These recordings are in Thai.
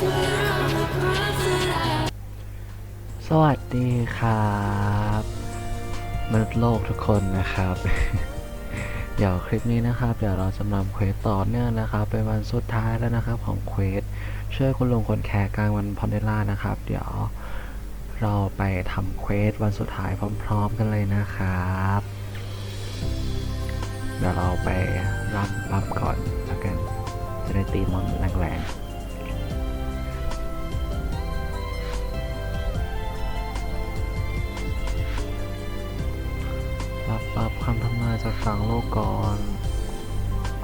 สวัสดีครับมนุษย์โลกทุกคนนะครับ เดี๋ยวคลิปนี้นะครับ เดี๋ยวเราจะมาเควสต่อเนื่องนะครับ เป็นวันสุดท้ายแล้วนะครับของเควสช่วยคุณลุงคนแคร์กลางวันพอนเดล่านะครับ เดี๋ยวเราไปทำเควสวันสุดท้ายพร้อมๆกันเลยนะครับ เดี๋ยวเราไปรับรับก่อนแล้วกัน จะได้ตีมอนแรงๆ รับรับคำทำนายจากต่างโลกก่อน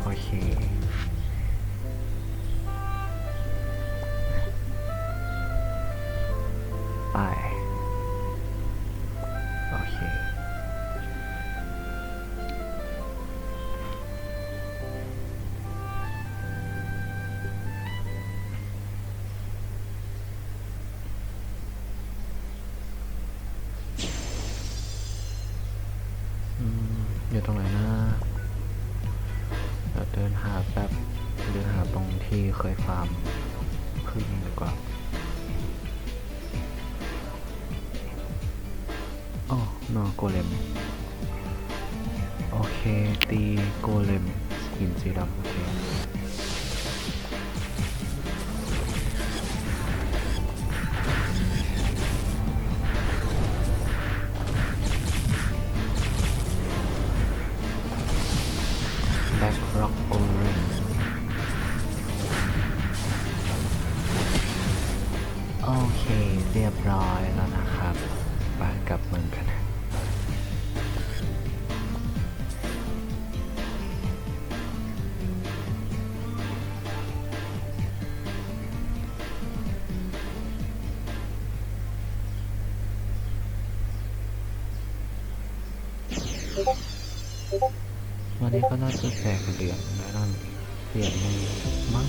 โอเคไป อยู่ตรงไหนนะเราเดินหาแป๊บเดินหาตรงที่เคยฟาร์มพึ่งดีกว่าอ๋อนอโกเลม โอเค ตีโกเลมหินสีดำโอเค โอเค เรียบร้อยแล้วนะครับไปกลับเมืองกันวันนี้ก็น่าจะแจกเหรียญนะนั่นเหรียญหนึงมั้ง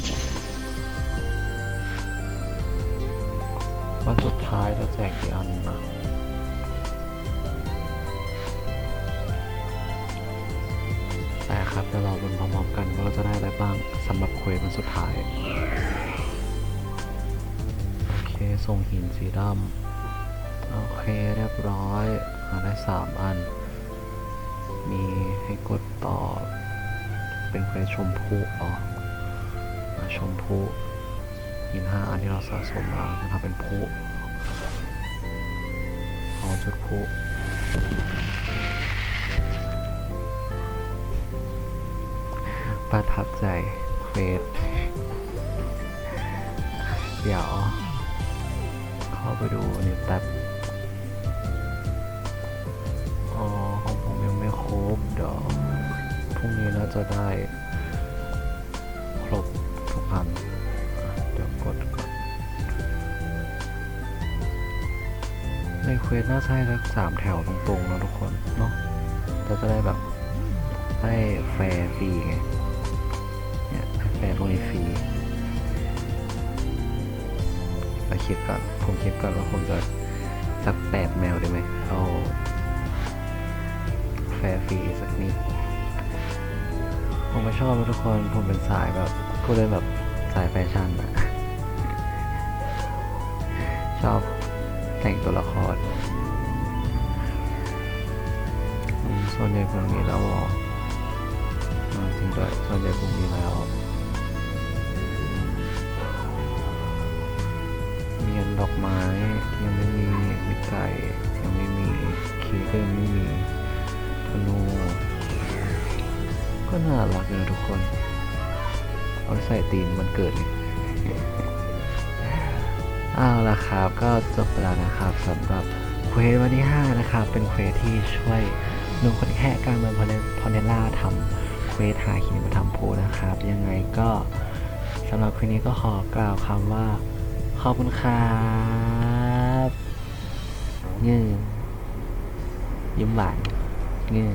วันสุดท้ายจะแจกกี่อันนะแต่ครับเดี๋ยวรอรุนพร้อมๆกันว่าเราจะได้อะไรบ้างสำหรับเควสวันสุดท้าย โอเค ส่งหินสีดำ โอเค เรียบร้อยหาได้สามอัน มีให้กดต่อ เป็นเควสชมพูอ๋อชมพู หินห้าอันที่เราสะสมมาจะทำเป็นพูเอาจุดพูประทับใจเควสเดี๋ยว เข้าไปดูนี่แป๊บอ๋อของผมยังไม่ครบเดี๋ยวพรุ่งนี้น่าจะได้ เควสน่าจะให้สักสามแถวตรงๆนะทุกคนเนาะเราจะได้แบบได้แฟร์ฟรีไง เนี่ยแฟร์พวกนี้ฟรีไปคิดก่อน ผมคิดก่อนว่าผมจะสักแปดแมวได้ไหมเอาแฟร์ฟรีสักนิด ผมไม่ชอบนะทุกคน ผมเป็นสายแบบกูเลยแบบสายแฟชั่นอะชอบ แต่งตัวละครส่วนใหญ่พวกนี้แล้วออืมจริงด้วยส่วนใหญ่พวกนี้แล้วมีอันดอกไม้ยังไม่มีมีไก่ยังไม่มีเค้กก็ยังไม่มีธนูก็น่ารักอยู่นะทุกคน เอาใส่ตีนมันเกิดเลย เอาละครับก็จบไปแล้วนะครับสำหรับเควสวันที่ 5 นะครับ เป็นเควสที่ช่วยลุงคนแค่การเมืองพอเนล่าทำเควสหาหินมาทำโพลนะครับ ยังไงก็สำหรับคืนนี้ก็ขอกล่าวคำว่า ขอบคุณครับเงี้ยยิ้มหวานเงี้ย